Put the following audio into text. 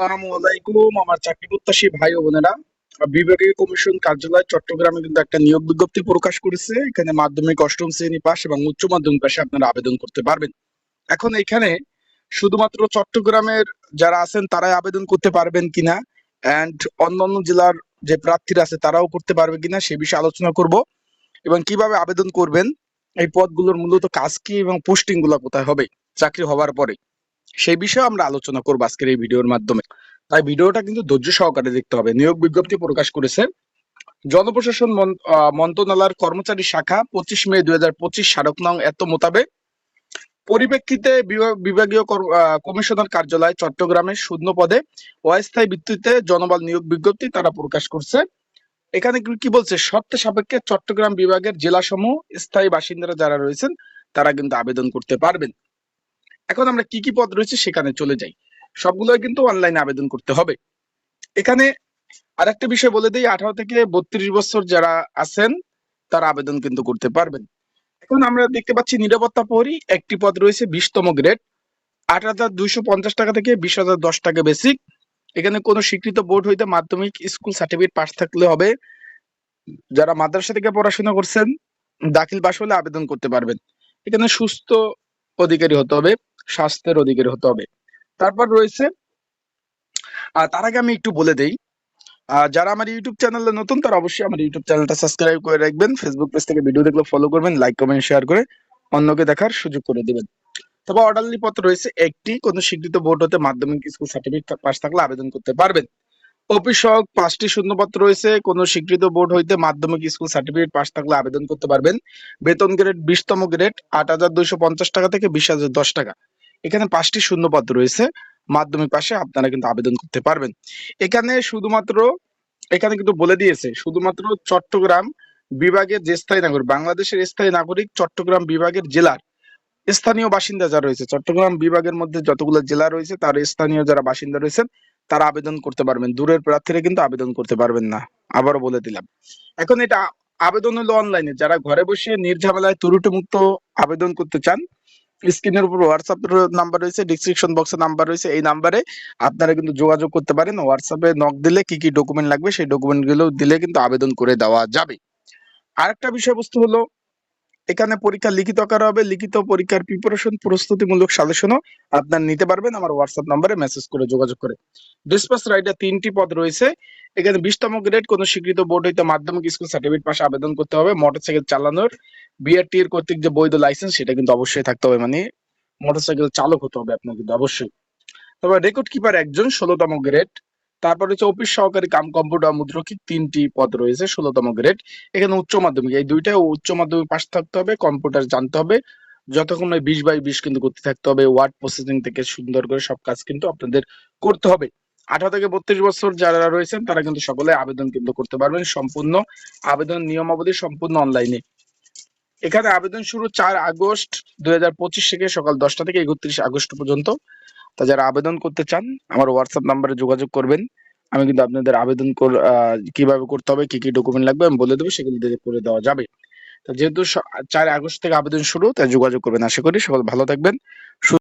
আবেদন করতে পারবেন। এখন এখানে শুধুমাত্র চট্টগ্রামের যারা আছেন, তারাই আবেদন করতে পারবেন কিনা অ্যান্ড অন্যান্য জেলার যে প্রার্থীরা আছে, তারাও করতে পারবে কিনা সে বিষয়ে আলোচনা করব। এবং কীভাবে আবেদন করবেন, এই পদগুলোর মূলত কাজ কি এবং পোস্টিংগুলা কোথায় হবে, চাকরি হওয়ার পরে। সেই বিষয়ে আমরা আলোচনা করব আজকের এই ভিডিওর মাধ্যমে। তাই ভিডিওটা কিন্তু ধৈর্য সহকারে দেখতে হবে। নিয়োগ বিজ্ঞপ্তি প্রকাশ করেছে জনপ্রশাসন মন্ত্রণালয়ের কর্মচারী শাখা পঁচিশ মে দুই হাজার পঁচিশ নং এত মোতাবেক। পরিপ্রেক্ষিতে বিভাগীয় কমিশনার কার্যালয় চট্টগ্রামে শূন্য পদে অস্থায়ী ভিত্তিতে জনবল নিয়োগ বিজ্ঞপ্তি তারা প্রকাশ করছে। এখানে কি- কি বলছে? শর্ত সাপেক্ষে চট্টগ্রাম বিভাগের জেলাসমূহ স্থায়ী বাসিন্দারা যারা রয়েছেন তারা কিন্তু আবেদন করতে পারবেন। এখন আমরা কি কি পদ রয়েছে সেখানে চলে যাই। সবগুলো কিন্তু অনলাইনে আবেদন করতে হবে। এখানে আরেকটা বিষয় বলে দিই, আঠারো থেকে বত্রিশ বছর যারা আছেন, তারা আবেদন কিন্তু করতে পারবেন। এখন আমরা দেখতে পাচ্ছি নিরাপত্তা প্রহরী, একটি পদ রয়েছে বিশতম গ্রেড আট হাজার দুইশো পঞ্চাশ টাকা থেকে বিশ হাজার দশ টাকা বেসিক এখানে কোনো স্বীকৃত বোর্ড হইতে মাধ্যমিক স্কুল সার্টিফিকেট পাস থাকলে হবে। যারা মাদ্রাসা থেকে পড়াশোনা করছেন, দাখিল পাস হলে আবেদন করতে পারবেন। এখানে সুস্থ অধিকারী হতে হবে। স্বাস্থ্যের অধিকারী হতে হবে। তারপর রয়েছে তার আগে আমি একটু বলে দেই যারা আমার ইউটিউব চ্যানেলে নতুন, তারা অবশ্যই আমার ইউটিউব চ্যানেলটা সাবস্ক্রাইব করে রাখবেন। ফেসবুক পেজ থেকে ভিডিও দেখলে ফলো করবেন লাইক কমেন্ট শেয়ার করে অন্যকে দেখার সুযোগ করে দেবেন। তবে অর্ডারলি পত্র রয়েছে একটি, কোন স্বীকৃত বোর্ড হতে মাধ্যমিক স্কুল সার্টিফিকেট পাস থাকলে আবেদন করতে পারবেন। অফিস সহক পাঁচটি শূন্যপত্র রয়েছে, কোন স্বীকৃত বোর্ড হইতে মাধ্যমিক স্কুল সার্টিফিকেট পাস থাকলে আবেদন করতে পারবেন। বেতন গ্রেড বিশতম গ্রেড আট হাজার দুইশো পঞ্চাশ টাকা থেকে বিশ হাজার দশ টাকা। এখানে পাঁচটি শূন্যপত্র রয়েছে। মাধ্যমিক পাশে আপনারা কিন্তু আবেদন করতে পারবেন। এখানে শুধুমাত্র, এখানে কিন্তু বলে দিয়েছে, শুধুমাত্র চট্টগ্রাম বিভাগের যে স্থায়ী নাগরিক, বাংলাদেশের স্থায়ী নাগরিক চট্টগ্রাম বিভাগের জেলার স্থানীয় বাসিন্দা যারা রয়েছে, চট্টগ্রাম বিভাগের মধ্যে যতগুলো জেলা রয়েছে, তার স্থানীয় যারা বাসিন্দা রয়েছেন, তারা আবেদন করতে পারবেন। দূরের প্রার্থীরা কিন্তু আবেদন করতে পারবেন না। আবারও বলে দিলাম। এখন এটা আবেদন হলো অনলাইনে। যারা ঘরে বসে নির্ঝামেলায় ত্রুটি মুক্ত আবেদন করতে চান স্ক্রিনের উপর হোয়াটসঅ্যাপ নাম্বার রয়েছে ডিসক্রিপশন বক্সে নাম্বার রয়েছে, এই নাম্বারে আপনারা কিন্তু যোগাযোগ করতে পারেন। হোয়াটসঅ্যাপে নক দিলে কি কি ডকুমেন্ট লাগবে সেই ডকুমেন্টগুলো দিলে কিন্তু আবেদন করে দেওয়া যাবে। আরেকটা বিষয়বস্তু হলো, এখানে পরীক্ষা লিখিত আকারে হবে, লিখিত পরীক্ষার প্রিপারেশন প্রস্তুতিমূলক সাজেশনও আপনার নিতে পারবেন আমার হোয়াটসঅ্যাপ নাম্বারে মেসেজ করে যোগাযোগ করে। ডিসপাস রাইডার তিনটি পদ রয়েছে, এখানে বিশতম গ্রেড কোনো স্বীকৃত বোর্ড হইতে মাধ্যমিক স্কুল সার্টিফিকেট পাশে আবেদন করতে হবে মোটরসাইকেল চালানোর বিআরটি এর কর্তৃক যে বৈধ লাইসেন্স সেটা কিন্তু অবশ্যই থাকতে হবে। মানে মোটরসাইকেল চালক হতে হবে আপনার কিন্তু অবশ্যই। তবে রেকর্ড কিপার একজন, ষোলোতম গ্রেড তারপর হচ্ছে অফিস সহকারী কাম কম্পিউটার মুদ্রকিক তিনটি পদ রয়েছে, ষোলোতম গ্রেড এখানে উচ্চ মাধ্যমিক, এই দুইটা উচ্চ মাধ্যমিক পাস থাকতে হবে কম্পিউটার জানতে হবে। যতক্ষণ নয় বিশ বাই বিশ কিন্তু করতে থাকতে হবে ওয়ার্ড প্রসেসিং থেকে সুন্দর করে সব কাজ কিন্তু আপনাদের করতে হবে। আঠারো থেকে বত্রিশ বছর যারা রয়েছেন, তারা কিন্তু সকলে আবেদন কিন্তু করতে পারবেন। সম্পূর্ণ আবেদন নিয়মাবলী সম্পূর্ণ অনলাইনে এখানে আবেদন শুরু চার আগস্ট দুই থেকে সকাল দশটা থেকে একত্রিশ আগস্ট পর্যন্ত। তা যারা আবেদন করতে চান, আমার হোয়াটসঅ্যাপ নাম্বারে যোগাযোগ করবেন। আমি কিন্তু আপনাদের আবেদন কীভাবে করতে হবে, কি কি ডকুমেন্ট লাগবে আমি বলে দেবো, সেগুলো করে দেওয়া যাবে। যেহেতু চার আগস্ট থেকে আবেদন শুরু, তাই যোগাযোগ করবেন। আশা করি সকল ভালো থাকবেন